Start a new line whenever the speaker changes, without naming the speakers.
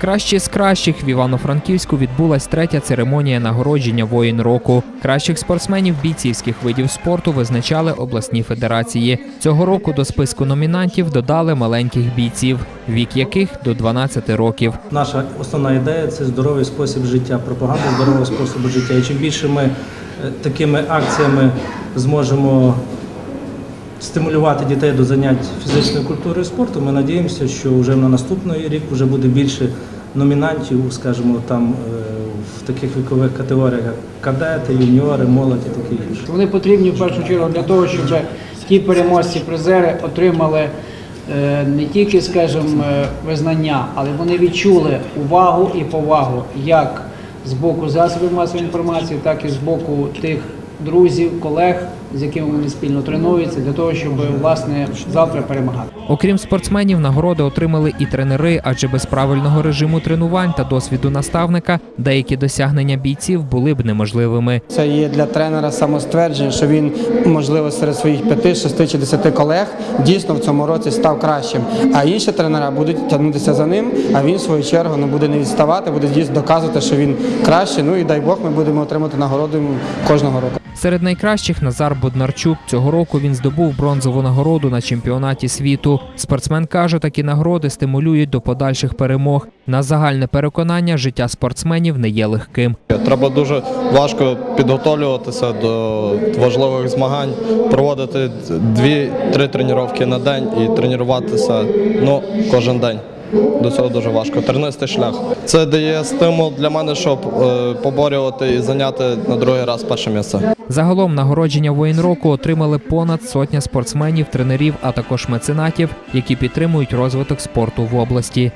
Кращі з кращих в Івано-Франківську відбулась третя церемонія нагородження воїн року. Кращих спортсменів бійцівських видів спорту визначали обласні федерації. Цього року до списку номінантів додали маленьких бійців, вік яких до 12 років.
Наша основна ідея це здоровий спосіб життя, пропаганда здорового способу життя. І чим більше ми е, такими акціями зможемо стимулювати дітей до занять фізичною культурою і спорту, ми надіємося, що вже на наступний рік вже буде більше номінантів, скажімо, там е, в таких вікових категоріях, як кадети, юніори, молодь і таке інше.
Вони потрібні в першу чергу для того, щоб ті переможці призери отримали е, не тільки, скажімо, е, визнання, але вони відчули увагу і повагу як з боку засобів масової інформації, так і з боку тих друзів, колег, з якими вони спільно тренуються, для того, щоб власне завтра перемагати.
Окрім спортсменів, нагороди отримали і тренери, адже без правильного режиму тренувань та досвіду наставника деякі досягнення бійців були б неможливими.
Це є для тренера самоствердження, що він, можливо, серед своїх п'яти, шести чи десяти колег дійсно в цьому році став кращим. А інші тренера будуть тягнутися за ним, а він в свою чергу не буде не відставати, буде дійсно доказувати, що він кращий. Ну і дай Бог, ми будемо отримати нагороду кожного року.
Серед найкращих Назар Боднарчук. Цього року він здобув бронзову нагороду на чемпіонаті світу. Спортсмен каже, такі нагороди стимулюють до подальших перемог. На загальне переконання, життя спортсменів не є легким.
Треба дуже важко підготовлюватися до важливих змагань, проводити дві-три тренування на день і тренуватися ну, кожен день. До цього дуже важко. Тернистий шлях. Це дає стимул для мене, щоб е, поборювати і зайняти на другий раз перше місце.
Загалом нагородження воїн року отримали понад сотня спортсменів, тренерів, а також меценатів, які підтримують розвиток спорту в області.